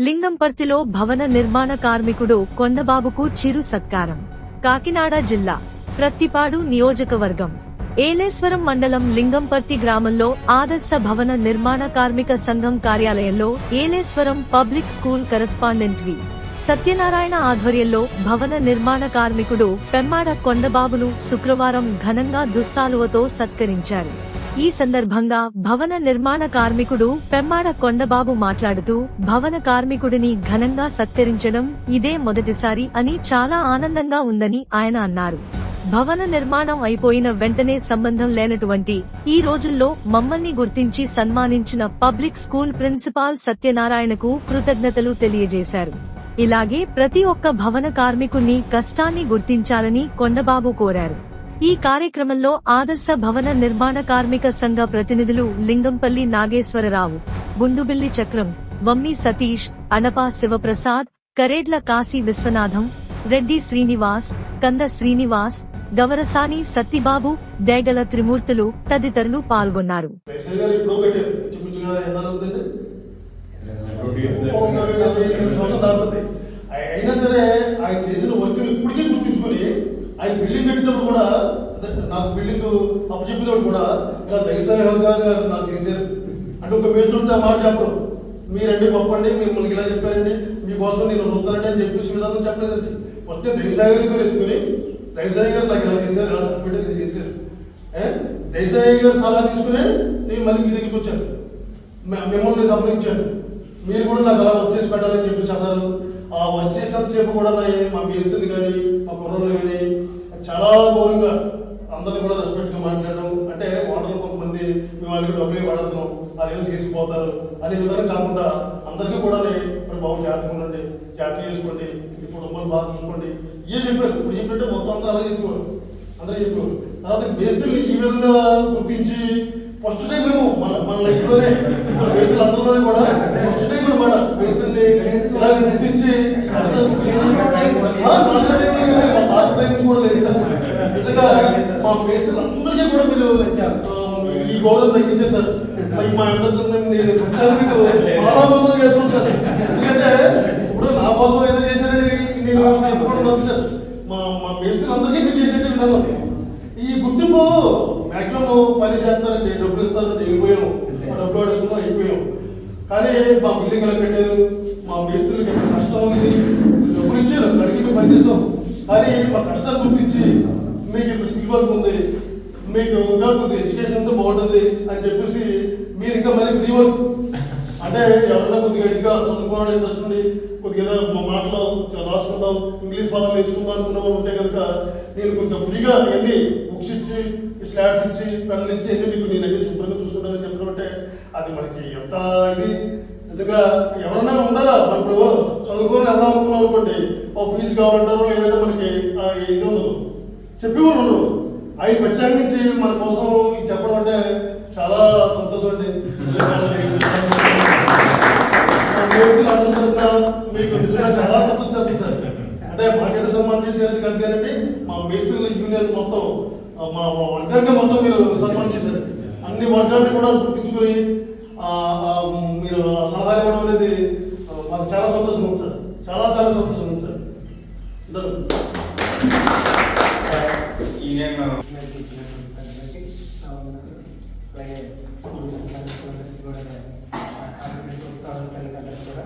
లింగంపర్తిలో భవన నిర్మాణ కార్మికుడు కొండబాబుకు చిరు సత్కారం. కాకినాడ జిల్లా ప్రత్తిపాడు నియోజకవర్గం. ఏలేశ్వరం మండలం లింగంపర్తి గ్రామంలో ఆదర్శ భవన నిర్మాణ కార్మిక సంఘం కార్యాలయంలో Yeleswaram public school correspondent V. Satyanarayana ఆధ్వర్యంలో భవన నిర్మాణ కార్మికుడు పెమ్మాడ కొండబాబును శుక్రవారం ఘనంగా దుస్సాలువతో సత్కరించారు. ఈ సందర్భంగా భవన నిర్మాణ కార్మికుడు పెమ్మాడ కొండబాబు మాట్లాడుతూ భవన కార్మికుడిని ఘనంగా సత్కరించడం ఇదే మొదటిసారి అని చాలా ఆనందంగా ఉందని ఆయన అన్నారు. భవన నిర్మాణం అయిపోయిన వెంటనే సంబంధం లేనటువంటి ఈ రోజుల్లో మమ్మల్ని గుర్తించి సన్మానించిన పబ్లిక్ స్కూల్ ప్రిన్సిపాల్ సత్యనారాయణకు కృతజ్ఞతలు తెలియజేశారు. ఇలాగే ప్రతి ఒక్క భవన కార్మికుణ్ణి కష్టాన్ని గుర్తించాలని కొండబాబు కోరారు. ఈ కార్యక్రమంలో ఆదర్శ భవన నిర్మాణ కార్మిక సంఘ ప్రతినిధులు లింగంపల్లి నాగేశ్వరరావు గుండుబిల్లి చక్రం వమ్మి సతీష్ అడపా శివప్రసాద్ కరేడ్ల కాశీ విశ్వనాథం రెడ్డి శ్రీనివాస్ కంద శ్రీనివాస్ గవరసాని సత్తిబాబు డేగల త్రిమూర్తులు తదితరులు పాల్గొన్నారు. అయినా సరే ఆయన చేసిన వర్క్ ఇప్పటికీ గుర్తుంచుకొని ఆయన బిల్డింగ్ కట్టినప్పుడు కూడా నాకు బిల్డింగ్ అప్పచెప్పేటప్పుడు కూడా ఇలా దయసాయి గారు నాకు చేశారు. అంటే ఒక మేస్త్రులతో మాట చెప్పరు. మీరండి గొప్పండి మిమ్మల్ని ఇలా చెప్పారండి మీకోసం నేను వృత్తానండి అని చెప్పేసి విధానం చెప్పలేదండి. ఫస్ట్ దయసాయి గారి పేరు ఎత్తుకుని దయసాయి గారు నాకు ఇలా చేశారు ఇలా సబ్మిట్ ఇది చేశారు ఏ? దయసాయి గారు సలహా తీసుకుని నేను మళ్ళీ మీ దగ్గరికి వచ్చాను. మిమ్మల్ని సంప్రదించాను. మీరు కూడా నాకు అలా వచ్చేసి పెట్టాలని చెప్పేసి అన్నారు. ఆ వచ్చేటంతసేపు కూడా నా- మా మేస్త్రిని కానీ మా కుర్రలు కానీ చాలా గౌరవంగా అందరిని కూడా రెస్పెక్ట్గా మాట్లాడడం అంటే ఓటర్లు కొంతమంది మేము వాళ్ళకి డబ్బులు పడుతున్నాం అది ఏదో తీసుకుపోతారు అనే విధంగా కాకుండా అందరికీ కూడా మరి బాబు జాగ్రత్తగా ఉండండి జాగ్రత్త చేసుకోండి మీ కుటుంబాలు బాగా చూసుకోండి. ఇవే చెప్పారు? ఇప్పుడు చెప్పినట్టే మొత్తం అందరూ అలాగే చెప్పేవారు. అందరూ చెప్పారు తర్వాత మేస్త్రిని ఈ విధంగా గుర్తించి ఫస్ట్ టైం మేము మన మన లైఫ్లోనే మన మేస్త్రులు అందరిలోనే కూడా ఫస్ట్ టైం అనమాట మేస్త్రిని ఇలా గుర్తించి గుర్తించి, ఆ, నా టైం కానీ మా తాత టైం కూడా లేదు సార్ నిజంగా మా మేస్త్రులు అందరికీ కూడా మీరు ఈ గౌరవం తగ్గించేశారు మరి మా అందరితో నేను వచ్చాను మీకు చాలా మందులు చేసుకోండి సార్. ఎందుకంటే ఇప్పుడు నా కోసం ఏదో చేశారని నేను చెప్పుకోవడం కాదు సార్. మా మా మేస్త్రులు అందరికీ మీరు చేసినట్టు విధానం. ఈ గుర్తింపు మాక్సిమం పని చేస్తారండి. డబ్బులు ఇస్తారు వెళ్ళిపోయాం డబ్బులు పడేసుకున్నాం అయిపోయాం కానీ మా బిల్డింగ్ ఎలా పెట్టారు మా మేస్త్రులకి ఎంత కష్టం ఉంది. డబ్బులు ఇచ్చారు దానికి మేము పనిచేసాం కానీ మా కష్టాలు గుర్తించి మీకు ఇంత స్కిల్ వర్క్ ఉంది. మీకు ఇంకా కొద్దిగా ఎడ్యుకేషన్ అంతా బాగుంటుంది అని చెప్పేసి మీరు ఇంకా మరి ఫ్రీ వర్క్ అంటే ఎవరైనా కొద్దిగా ఇదిగా చదువుకోవాలని ఇంట్రెస్ట్ ఉంది కొద్దిగా ఏదో మా మాటలో రాసుకుందాం ఇంగ్లీష్ పదాలు నేర్చుకుందాం అనుకున్న వాళ్ళు ఉంటే కనుక నేను కొంచెం ఫ్రీగా వెళ్ళి బుక్స్ ఇచ్చి స్లాట్స్ ఇచ్చి పెన్నులు ఇచ్చి అన్ని మీకు నేను అన్ని శుభ్రంగా చూసుకుంటానని చెప్పడం అంటే అది మనకి ఎంత ఇది? నిజంగా ఎవరన్నా ఉండాలా? మరి ఇప్పుడు చదువుకొని వెళ్దాం అనుకున్నాం అనుకోండి ఒక ఫీజు కావాలంటారు లేదంటే మనకి ఆ ఇది ఉండదు. చెప్పేవాళ్ళు ఉండరు. ఆయన ప్రత్యేకించి మన కోసం చెప్పడం అంటే చాలా సంతోషం అండి. మీకు నిజంగా చాలా కృతజ్ఞత సార్. అంటే మాకైతే సన్మానం చేశారని కాదు కానీ మా మేస్త్రుల యూనియన్ మొత్తం మా మా వర్గాన్ని మొత్తం మీరు సన్మానం చేశారు. అన్ని వర్గాన్ని కూడా గుర్తించుకొని మీరు సలహా ఇవ్వడం అనేది మాకు చాలా సంతోషం ఉంది సార్. చాలా చాలా సంతోషం ఉంది సార్. అందరూ అలాగే కూడా ఆ కూడా